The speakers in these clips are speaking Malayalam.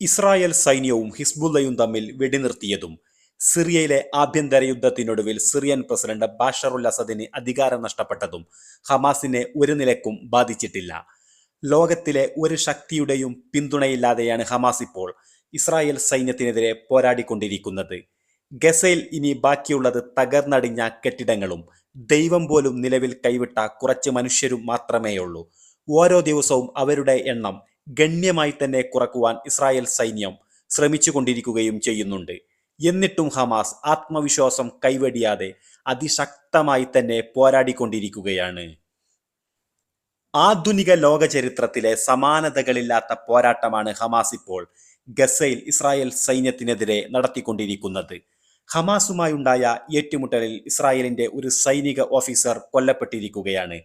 ഇസ്രായേൽ സൈന്യവും ഹിസ്ബുല്ലയും തമ്മിൽ വെടിനിർത്തിയതും സിറിയയിലെ ആഭ്യന്തര യുദ്ധത്തിനൊടുവിൽ സിറിയൻ പ്രസിഡന്റ് ബാഷറുൽ അസദിന് അധികാരം നഷ്ടപ്പെട്ടതും ഹമാസിനെ ഒരു നിലക്കും ബാധിച്ചിട്ടില്ല. ലോകത്തിലെ ഒരു ശക്തിയുടെയും പിന്തുണയില്ലാതെയാണ് ഹമാസ് ഇപ്പോൾ ഇസ്രായേൽ സൈന്യത്തിനെതിരെ പോരാടിക്കൊണ്ടിരിക്കുന്നത്. ഗസയിൽ ഇനി ബാക്കിയുള്ളത് തകർന്നടിഞ്ഞ കെട്ടിടങ്ങളും ദൈവം പോലും നിലവിൽ കൈവിട്ട കുറച്ച് മനുഷ്യരും മാത്രമേയുള്ളൂ. ഓരോ ദിവസവും അവരുടെ എണ്ണം ഗണ്യമായി തന്നെ കുറക്കുവാൻ ഇസ്രായേൽ സൈന്യം ശ്രമിച്ചുകൊണ്ടിരിക്കുകയും ചെയ്യുന്നുണ്ട്. എന്നിട്ടും ഹമാസ് ആത്മവിശ്വാസം കൈവടിയാതെ അതിശക്തമായി തന്നെ പോരാടിക്കൊണ്ടിരിക്കുകയാണ്. ആധുനിക ലോക ചരിത്രത്തിലെ സമാനതകളില്ലാത്ത പോരാട്ടമാണ് ഹമാസ് ഇപ്പോൾ ഗസയിൽ ഇസ്രായേൽ സൈന്യത്തിനെതിരെ നടത്തിക്കൊണ്ടിരിക്കുന്നത്. ഹമാസുമായുണ്ടായ ഏറ്റുമുട്ടലിൽ ഇസ്രായേലിന്റെ ഒരു സൈനിക ഓഫീസർ കൊല്ലപ്പെട്ടിരിക്കുകയാണ്.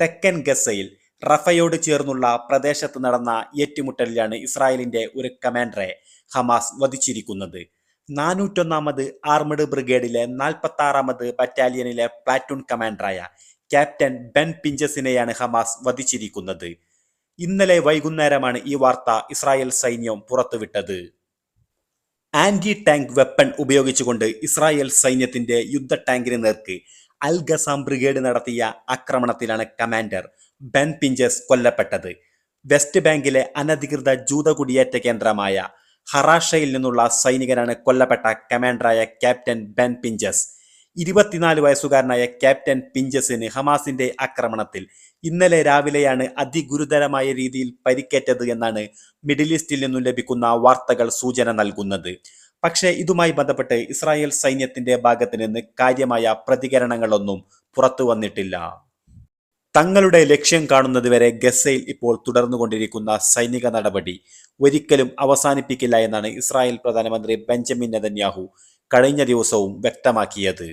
തെക്കൻ ഗസയിൽ റഫയോട് ചേർന്നുള്ള പ്രദേശത്ത് നടന്ന ഏറ്റുമുട്ടലിലാണ് ഇസ്രായേലിന്റെ ഒരു കമാൻഡറെ ഹമാസ് വധിച്ചിരിക്കുന്നത്. നാനൂറ്റൊന്നാമത് ആർമഡ് ബ്രിഗേഡിലെ നാൽപ്പത്തി ആറാമത് ബറ്റാലിയനിലെ പ്ലാറ്റൂൺ കമാൻഡറായ ക്യാപ്റ്റൻ ബെൻ പിഞ്ചസിനെയാണ് ഹമാസ് വധിച്ചിരിക്കുന്നത്. ഇന്നലെ വൈകുന്നേരമാണ് ഈ വാർത്ത ഇസ്രായേൽ സൈന്യം പുറത്തുവിട്ടത്. ആന്റി ടാങ്ക് വെപ്പൺ ഉപയോഗിച്ചുകൊണ്ട് ഇസ്രായേൽ സൈന്യത്തിന്റെ യുദ്ധ ടാങ്കിന് നേർക്ക് അൽ ഗസാം ബ്രിഗേഡ് നടത്തിയ ആക്രമണത്തിലാണ് കമാൻഡർ ബെൻ പിഞ്ചസ് കൊല്ലപ്പെട്ടത്. വെസ്റ്റ് ബാങ്കിലെ അനധികൃത ജൂത കുടിയേറ്റ കേന്ദ്രമായ ഹറാഷയിൽ നിന്നുള്ള സൈനികനാണ് കൊല്ലപ്പെട്ട കമാൻഡറായ ക്യാപ്റ്റൻ ബെൻ പിഞ്ചസ് ഇരുപത്തിനാല് വയസ്സുകാരനായ ക്യാപ്റ്റൻ പിഞ്ചസിന് ഹമാസിന്റെ ആക്രമണത്തിൽ ഇന്നലെ രാവിലെയാണ് അതിഗുരുതരമായ രീതിയിൽ പരിക്കേറ്റത് എന്നാണ് മിഡിൽ ഈസ്റ്റിൽ നിന്നും ലഭിക്കുന്ന വാർത്തകൾ സൂചന നൽകുന്നത്. പക്ഷേ ഇതുമായി ബന്ധപ്പെട്ട് ഇസ്രായേൽ സൈന്യത്തിന്റെ ഭാഗത്ത് നിന്ന് കാര്യമായ പ്രതികരണങ്ങളൊന്നും പുറത്തു വന്നിട്ടില്ല. തങ്ങളുടെ ലക്ഷ്യം കാണുന്നതുവരെ ഗസയിൽ ഇപ്പോൾ തുടർന്നുകൊണ്ടിരിക്കുന്ന സൈനിക നടപടി ഒരിക്കലും അവസാനിപ്പിക്കില്ല എന്നാണ് ഇസ്രായേൽ പ്രധാനമന്ത്രി ബെഞ്ചമിൻ നെതന്യാഹു കഴിഞ്ഞ ദിവസവും വ്യക്തമാക്കിയത്.